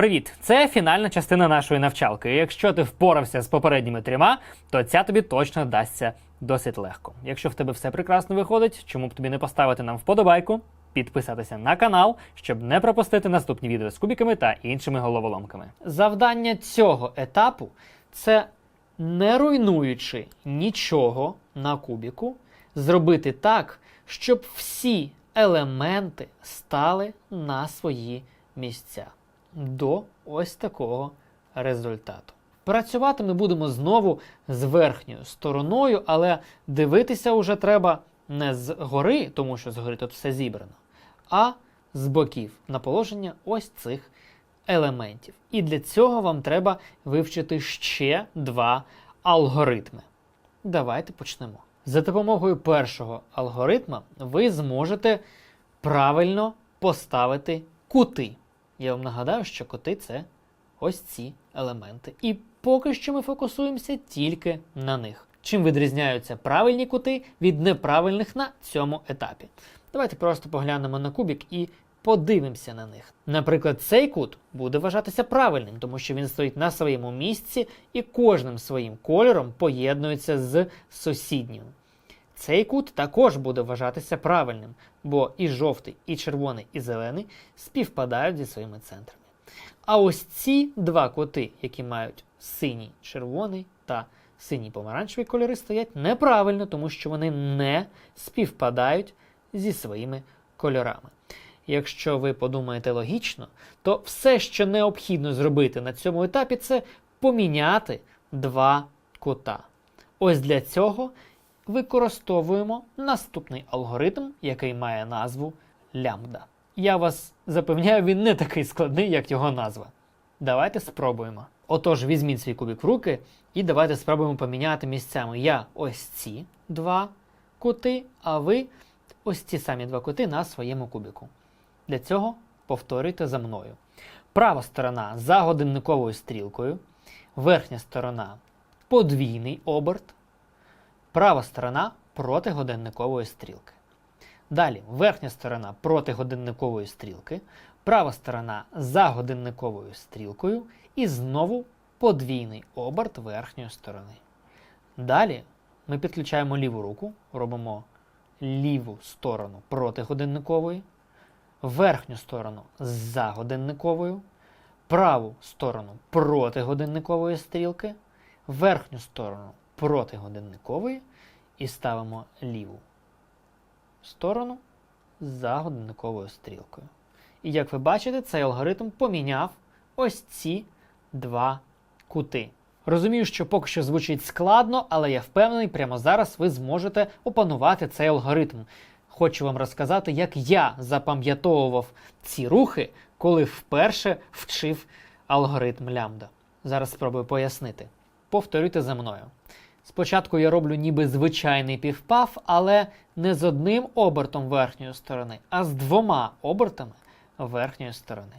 Привіт! Це фінальна частина нашої навчалки. Якщо ти впорався з попередніми трьома, то ця тобі точно дасться досить легко. Якщо в тебе все прекрасно виходить, чому б тобі не поставити нам вподобайку, підписатися на канал, щоб не пропустити наступні відео з кубіками та іншими головоломками. Завдання цього етапу це не руйнуючи нічого на кубіку, зробити так, щоб всі елементи стали на свої місця до ось такого результату. Працювати ми будемо знову з верхньою стороною, але дивитися вже треба не з гори, тому що згори тут все зібрано, а з боків на положення ось цих елементів. І для цього вам треба вивчити ще два алгоритми. Давайте почнемо. За допомогою першого алгоритма ви зможете правильно поставити кути. Я вам нагадаю, що коти це ось ці елементи. І поки що ми фокусуємося тільки на них. Чим відрізняються правильні кути від неправильних на цьому етапі? Давайте просто поглянемо на кубік і подивимося на них. Наприклад, цей кут буде вважатися правильним, тому що він стоїть на своєму місці і кожним своїм кольором поєднується з сусіднім. Цей кут також буде вважатися правильним, бо і жовтий, і червоний, і зелений співпадають зі своїми центрами. А ось ці два кути, які мають синій червоний та синій помаранчевий кольори, стоять неправильно, тому що вони не співпадають зі своїми кольорами. Якщо ви подумаєте логічно, то все, що необхідно зробити на цьому етапі, це поміняти два кута. Ось для цього використовуємо наступний алгоритм, який має назву лямбда. Я вас запевняю, він не такий складний, як його назва. Давайте спробуємо. Отож, візьміть свій кубик в руки і давайте спробуємо поміняти місцями. Я ось ці два кути, а ви ось ці самі два кути на своєму кубику. Для цього повторюйте за мною. Права сторона за годинниковою стрілкою, верхня сторона подвійний оберт, права сторона проти годинникової стрілки. Далі верхня сторона проти годинникової стрілки, права сторона за годинниковою стрілкою і знову подвійний оберт верхньої сторони. Далі ми підключаємо ліву руку, робимо ліву сторону проти годинникової, верхню сторону за годинниковою, праву сторону проти годинникової стрілки, верхню сторону проти годинникової і ставимо ліву сторону за годинниковою стрілкою. І як ви бачите, цей алгоритм поміняв ось ці два кути. Розумію, що поки що звучить складно, але я впевнений, прямо зараз ви зможете опанувати цей алгоритм. Хочу вам розказати, як я запам'ятовував ці рухи, коли вперше вчив алгоритм лямбда. Зараз спробую пояснити. Повторюйте за мною. Спочатку я роблю ніби звичайний півпав, але не з одним обертом верхньої сторони, а з двома обертами верхньої сторони.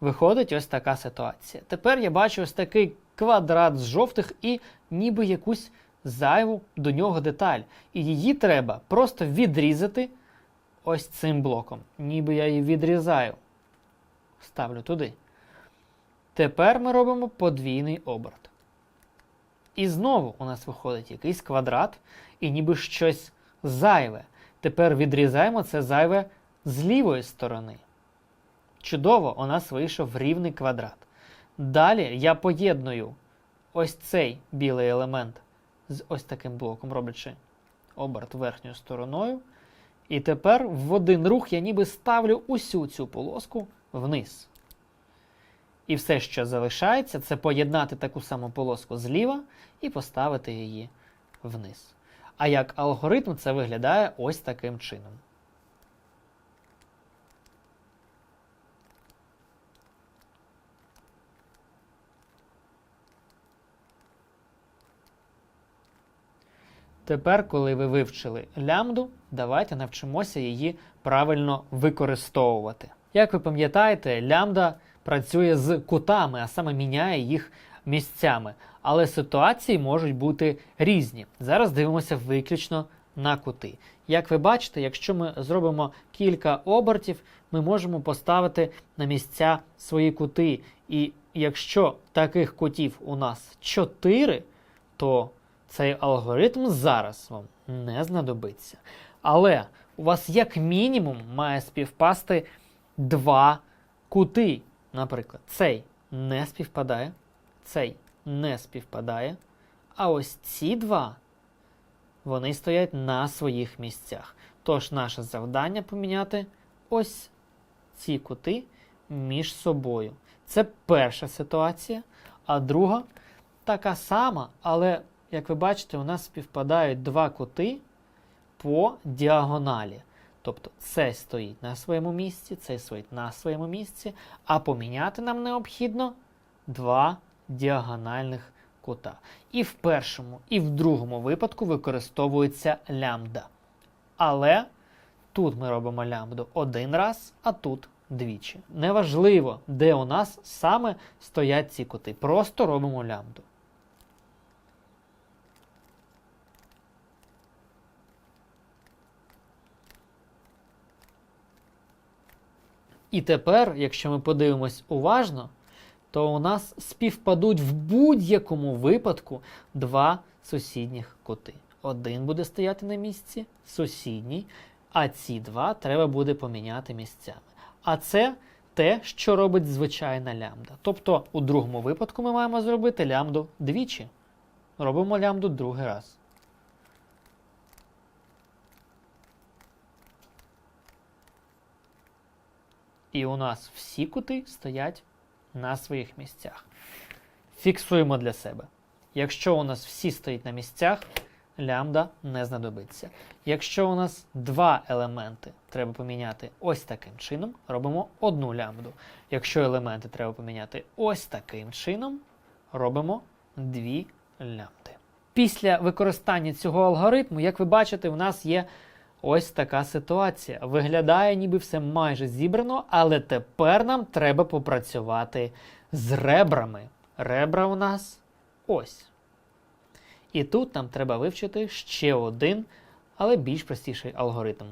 Виходить ось така ситуація. Тепер я бачу ось такий квадрат з жовтих і ніби якусь зайву до нього деталь. І її треба просто відрізати ось цим блоком. Ніби я її відрізаю. Ставлю туди. Тепер ми робимо подвійний оберт. І знову у нас виходить якийсь квадрат, і ніби щось зайве. Тепер відрізаємо це зайве з лівої сторони. Чудово, у нас вийшов рівний квадрат. Далі я поєдную ось цей білий елемент з ось таким блоком, роблячи оберт верхньою стороною. І тепер в один рух я ніби ставлю усю цю полоску вниз. І все, що залишається, це поєднати таку саму полоску зліва і поставити її вниз. А як алгоритм це виглядає ось таким чином. Тепер, коли ви вивчили лямбду, давайте навчимося її правильно використовувати. Як ви пам'ятаєте, лямбда працює з кутами, а саме міняє їх місцями. Але ситуації можуть бути різні. Зараз дивимося виключно на кути. Як ви бачите, якщо ми зробимо кілька обертів, ми можемо поставити на місця свої кути. І якщо таких кутів у нас 4, то цей алгоритм зараз вам не знадобиться. Але у вас як мінімум має співпасти два кути. Наприклад, цей не співпадає, цей не співпадає. А ось ці два вони стоять на своїх місцях. Тож наше завдання поміняти ось ці кути між собою. Це перша ситуація. А друга така сама, але, як ви бачите, у нас співпадають два кути по діагоналі. Тобто цей стоїть на своєму місці, цей стоїть на своєму місці, а поміняти нам необхідно два діагональних кута. І в першому, і в другому випадку використовується лямбда. Але тут ми робимо лямбду один раз, а тут двічі. Неважливо, де у нас саме стоять ці кути. Просто робимо лямбду. І тепер, якщо ми подивимось уважно, то у нас співпадуть в будь-якому випадку два сусідніх кути. Один буде стояти на місці, сусідній, а ці два треба буде поміняти місцями. А це те, що робить звичайна лямбда. Тобто, у другому випадку ми маємо зробити лямбду двічі. Робимо лямбду другий раз. І у нас всі кути стоять на своїх місцях. Фіксуємо для себе. Якщо у нас всі стоять на місцях, лямбда не знадобиться. Якщо у нас два елементи треба поміняти ось таким чином, робимо одну лямбду. Якщо елементи треба поміняти ось таким чином, робимо дві лямбди. Після використання цього алгоритму, як ви бачите, у нас є ось така ситуація. Виглядає, ніби все майже зібрано, але тепер нам треба попрацювати з ребрами. Ребра у нас ось. І тут нам треба вивчити ще один, але більш простіший алгоритм.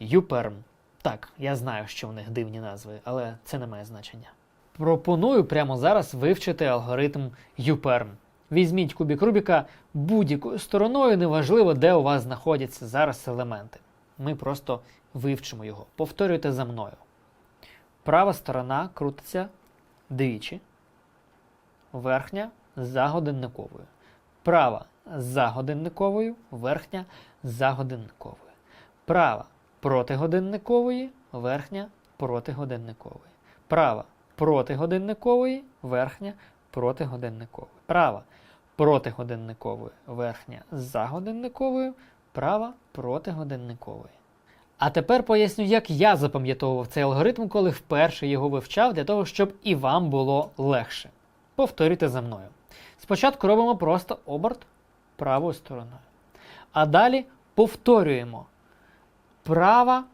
UPerm. Так, я знаю, що в них дивні назви, але це не має значення. Пропоную прямо зараз вивчити алгоритм UPerm. Візьміть кубік Рубіка будь-якою стороною, неважливо, де у вас знаходяться зараз елементи. Ми просто вивчимо його. Повторюйте за мною. Права сторона крутиться двічі, верхня за годинниковою. Права за годинниковою, верхня за годинниковою. Права проти годинникової, верхня проти годинникової. Права проти годинникової, верхня проти годинникової. Права проти годинникової, верхня за годинниковою, права проти годинникової. А тепер поясню, як я запам'ятовував цей алгоритм, коли вперше його вивчав, для того, щоб і вам було легше. Повторюйте за мною. Спочатку робимо просто оберт правою стороною. А далі повторюємо права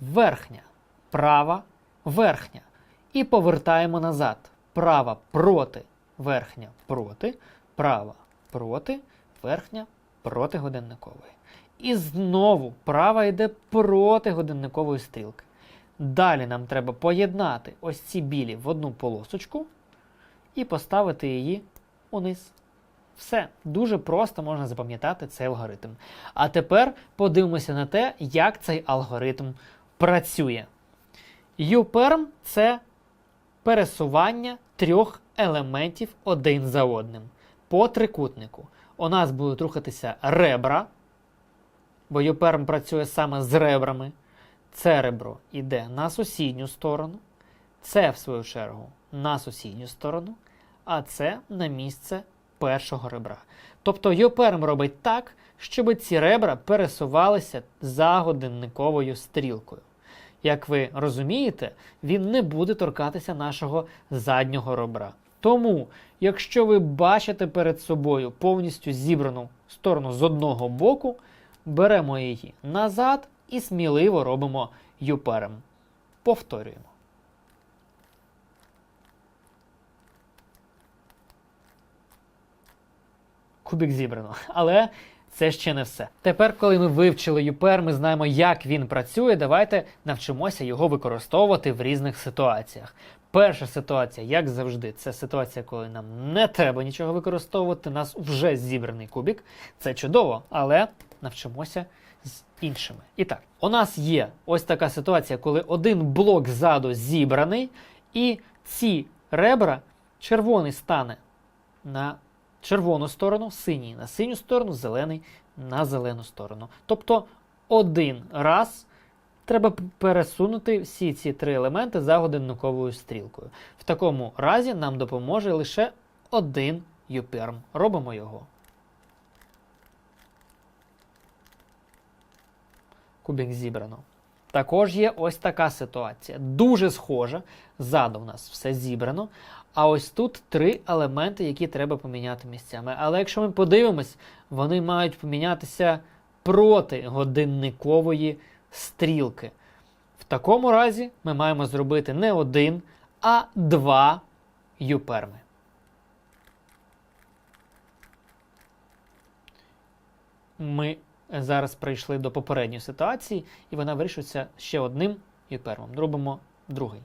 верхня, права верхня. І повертаємо назад. Права проти, верхня проти, права проти, верхня проти годинникової. І знову права йде проти годинникової стрілки. Далі нам треба поєднати ось ці білі в одну полосочку і поставити її униз. Все, дуже просто можна запам'ятати цей алгоритм. А тепер подивимося на те, як цей алгоритм працює. UPerm – це пересування трьох елементів один за одним. По трикутнику. У нас будуть рухатися ребра, бо UPerm працює саме з ребрами. Це ребро йде на сусідню сторону, це, в свою чергу, на сусідню сторону, а це на місце першого ребра. Тобто Йоперм робить так, щоб ці ребра пересувалися за годинниковою стрілкою. Як ви розумієте, він не буде торкатися нашого заднього ребра. Тому, якщо ви бачите перед собою повністю зібрану сторону з одного боку, беремо її назад і сміливо робимо юперем. Повторюємо. Кубик зібрано. Але це ще не все. Тепер, коли ми вивчили юпер, ми знаємо, як він працює. Давайте навчимося його використовувати в різних ситуаціях. Перша ситуація, як завжди, це ситуація, коли нам не треба нічого використовувати. У нас вже зібраний кубік. Це чудово, але навчимося з іншими. І так, у нас є ось така ситуація, коли один блок ззаду зібраний, і ці ребра червоний стане на червону сторону, синій на синю сторону, зелений на зелену сторону. Тобто один раз треба пересунути всі ці три елементи за годинниковою стрілкою. В такому разі нам допоможе лише один юперм. Робимо його. Кубик зібрано. Також є ось така ситуація. Дуже схожа. Ззаду в нас все зібрано. А ось тут три елементи, які треба поміняти місцями. Але якщо ми подивимось, вони мають помінятися проти годинникової стрілки. В такому разі ми маємо зробити не один, а два юперми. Ми зараз прийшли до попередньої ситуації, і вона вирішується ще одним юпермом. Робимо другий.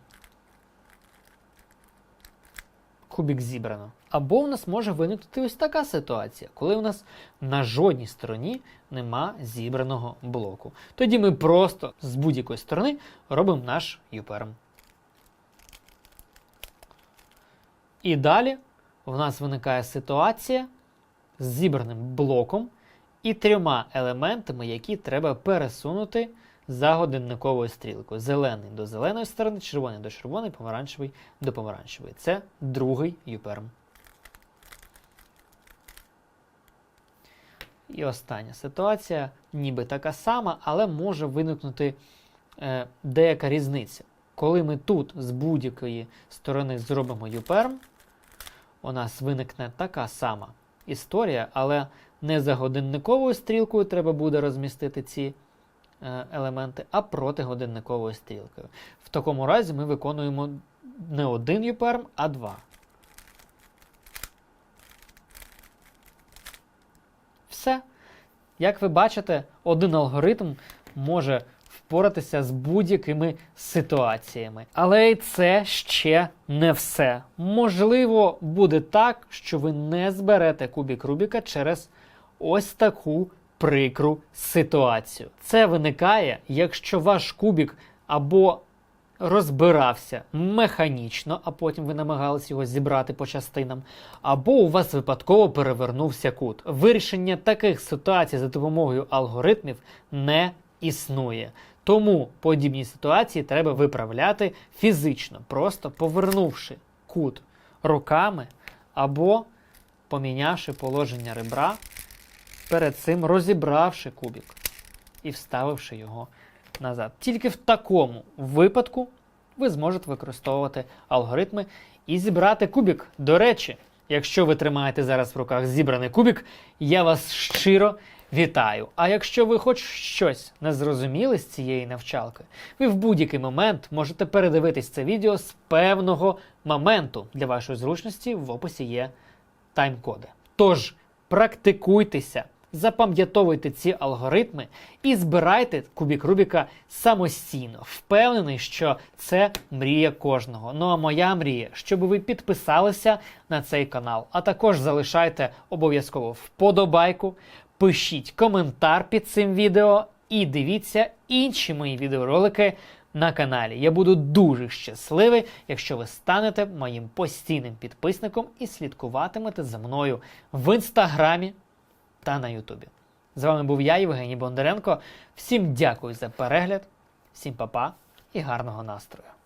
Кубік зібрано. Або в нас може виникнути ось така ситуація, коли у нас на жодній стороні нема зібраного блоку. Тоді ми просто з будь-якої сторони робимо наш юперм. І далі в нас виникає ситуація з зібраним блоком і трьома елементами, які треба пересунути за годинниковою стрілкою. Зелений до зеленої сторони, червоний до червоної, помаранчевий до помаранчевої. Це другий юперм. І остання ситуація, ніби така сама, але може виникнути е, деяка різниця. Коли ми тут з будь-якої сторони зробимо юперм, у нас виникне така сама історія, але не за годинниковою стрілкою треба буде розмістити ці е, елементи, а проти годинниковою стрілкою. В такому разі ми виконуємо не один юперм, а два. Все. Як ви бачите, один алгоритм може впоратися з будь-якими ситуаціями. Але і це ще не все. Можливо, буде так, що ви не зберете кубік Рубіка через ось таку прикру ситуацію. Це виникає, якщо ваш кубік або розбирався механічно, а потім ви намагались його зібрати по частинам, або у вас випадково перевернувся кут. Вирішення таких ситуацій за допомогою алгоритмів не існує. Тому подібні ситуації треба виправляти фізично, просто повернувши кут руками або помінявши положення ребра, перед цим розібравши кубик і вставивши його назад. Тільки в такому випадку ви зможете використовувати алгоритми і зібрати кубик. До речі, якщо ви тримаєте зараз в руках зібраний кубик, я вас щиро вітаю. А якщо ви хоч щось не зрозуміли з цієї навчалки, ви в будь-який момент можете передивитись це відео з певного моменту. Для вашої зручності в описі є тайм-коди. Тож практикуйтеся, запам'ятовуйте ці алгоритми і збирайте кубік Рубіка самостійно. Впевнений, що це мрія кожного. Ну а моя мрія, щоб ви підписалися на цей канал, а також залишайте обов'язково вподобайку, пишіть коментар під цим відео і дивіться інші мої відеоролики на каналі. Я буду дуже щасливий, якщо ви станете моїм постійним підписником і слідкуватимете за мною в інстаграмі та на Ютубі. З вами був я, Євгеній Бондаренко. Всім дякую за перегляд, всім па-па і гарного настрою!